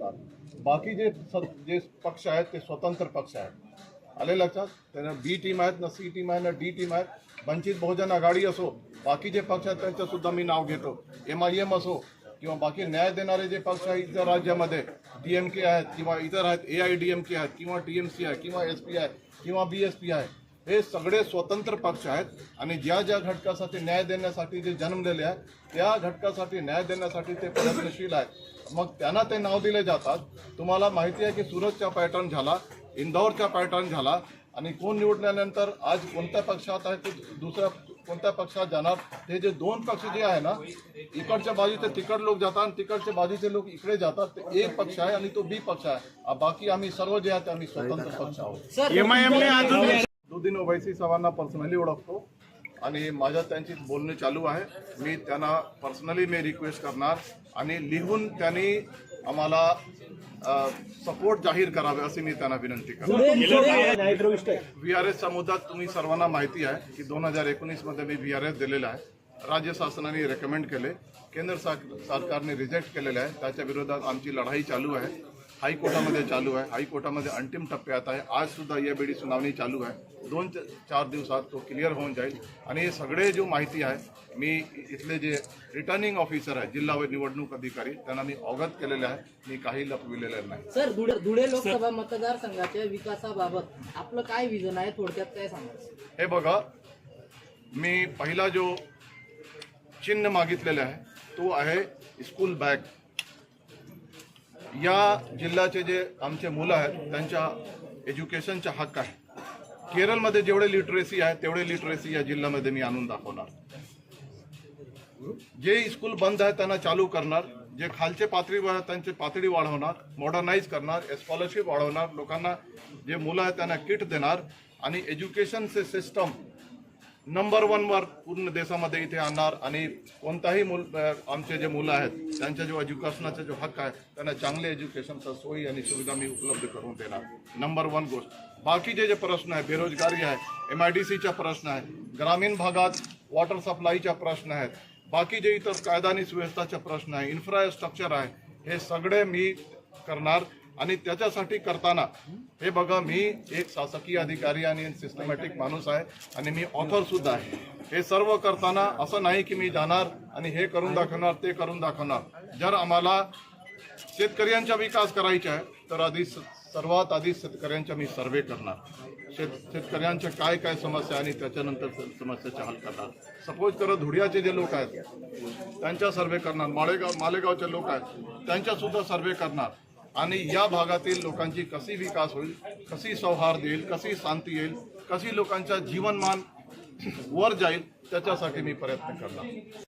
जातात बाकी जे जे पक्ष आहेत ते स्वतंत्र पक्ष आहेत. आले लक्षात? त्यांना बी टीम आहेत ना सी टीम आहे ना डी टीम आहेत. वंचित बहुजन आघाडी असो बाकीचे पक्ष आहेत त्यांचंसुद्धा मी नाव घेतो. एम आय एम असो किंवा बाकी न्याय देणारे जे पक्ष आहेत इतर राज्यामध्ये डी एम के आहेत किंवा इतर आहेत A I D M K आहेत किंवा टी एम सी आहे किंवा एस पी आहे किंवा बी एस पी आहे हे सगळे स्वतंत्र पक्ष आहेत. आणि ज्या ज्या घटकासाठी न्याय देण्यासाठी जे जन्मलेले आहेत त्या घटकासाठी न्याय देण्यासाठी ते प्रयत्नशील आहेत. मग त्यांना ते नाव दिले जातात. तुम्हाला माहिती आहे की सुरतचा पॅटर्न झाला इंदौरचा पॅटर्न झाला आणि कोण निवडल्यानंतर आज कोणत्या पक्षात आहे ते दुसऱ्या कोणत्या पक्षात जाणार ते जे दोन पक्ष जे आहे ना इकडच्या बाजूचे तिकड लोक जातात आणि तिकडच्या बाजूचे लोक इकडे जातात. ते एक पक्ष आहे आणि तो बी पक्ष आहे. बाकी आम्ही सर्व जे आहे ते आम्ही स्वतंत्र पक्ष आहोत. दुधीन ओवैसी साहेबांना पर्सनली ओळखतो. आणि माझ्या त्यांची बोलणे चालू आहे. मी त्यांना पर्सनली मी रिक्वेस्ट करणार आणि लिहून त्यांनी आम्हाला सपोर्ट जाहीर करावे अशी मी त्यांना विनंती करतो. व्ही आर एसचा मुद्दा तुम्ही सर्वांना माहिती आहे की दोन हजार एकोणीसमध्ये मी व्ही आर एस दिलेला आहे. राज्य शासनाने रेकमेंड केले. केंद्र सा- सरकारने रिजेक्ट केलेले आहे. त्याच्या विरोधात आमची लढाई चालू आहे. हायकोर्टामध्ये चालू आहे. हायकोर्टामध्ये अंतिम टप्प्यात आहे. आज सुद्धा या बेडी सुनावणी चालू आहे. दोन च- चार दिवसात तो क्लिअर होऊन जाईल. आणि हे सगळे जो माहिती आहे मी इथले जे रिटर्निंग ऑफिसर आहे जिल्हा व निवडणूक अधिकारी त्यांना मी अवगत केलेले आहे. मी काही लपविलेलं नाही. सर धुळे धुळे लोकसभा मतदारसंघाच्या विकासाबाबत आपलं काय विजन आहे? थोडक्यात काय सांगा हे बघा मी पहिला जो चिन्ह मागितलेला आहे तो आहे स्कूल बॅग. या जिल्ह्याचे जे आमचे मुलं आहेत त्यांच्या एज्युकेशनचा हक्क आहे. केरळमध्ये जेवढे लिटरेसी आहे तेवढे लिटरेसी या जिल्ह्यामध्ये मी आणून दाखवणार. जे स्कूल बंद आहे त्यांना चालू करणार. जे खालचे पातळीवर त्यांची पातळी वाढवणार मॉडर्नाईज करणार स्कॉलरशिप वाढवणार लोकांना जे मुलं आहेत त्यांना किट देणार. आणि एज्युकेशनचे सिस्टम नंबर वनवर पूर्ण देशामध्ये इथे आणणार आणि कोणताही मुल आमचे जे मुलं आहेत त्यांच्या जो एज्युकेशनाचा जो हक्क आहे त्यांना चांगले एज्युकेशनचा सोयी आणि सुविधा मी उपलब्ध करून देणार. नंबर वन गोष्ट बाकीचे जे प्रश्न आहे बेरोजगारी आहे एम आय डी सीचा प्रश्न आहे ग्रामीण भागात वॉटर सप्लायचा प्रश्न आहेत बाकी जे इतर कायदा आणि सुव्यवस्थाचा प्रश्न आहे इन्फ्रास्ट्रक्चर आहे हे सगळे मी करणार. आणि त्याच्यासाठी करताना हे बघा मी एक शासकीय अधिकारी आणि सिस्टमॅटिक माणूस आहे आणि मी ऑथर सुद्धा आहे. हे सर्व करताना असं नाही की मी जाणार आणि हे करून दाखवणार ते करून दाखवणार. जर आम्हाला शेतकऱ्यांचा विकास करायचा आहे तर आधी स- सर्वात आधी शेतकऱ्यांचा मी सर्वे करणार. शेत शेतकऱ्यांच्या काय काय समस्या आणि त्याच्यानंतर समस्याचे समस्याचा हल करणार. सपोज तर धुडियाचे जे लोक आहेत त्यांचा सर्वे करणार. माळेगाव मालेगावचे लोक आहेत त्यांचा सुद्धा सर्वे करणार. आणि या भागातील लोकांची कशी विकास होईल कशी सौहार्द येईल कशी शांती येईल कशी लोकांचा जीवनमान वर जाईल त्याच्यासाठी मी प्रयत्न करणार.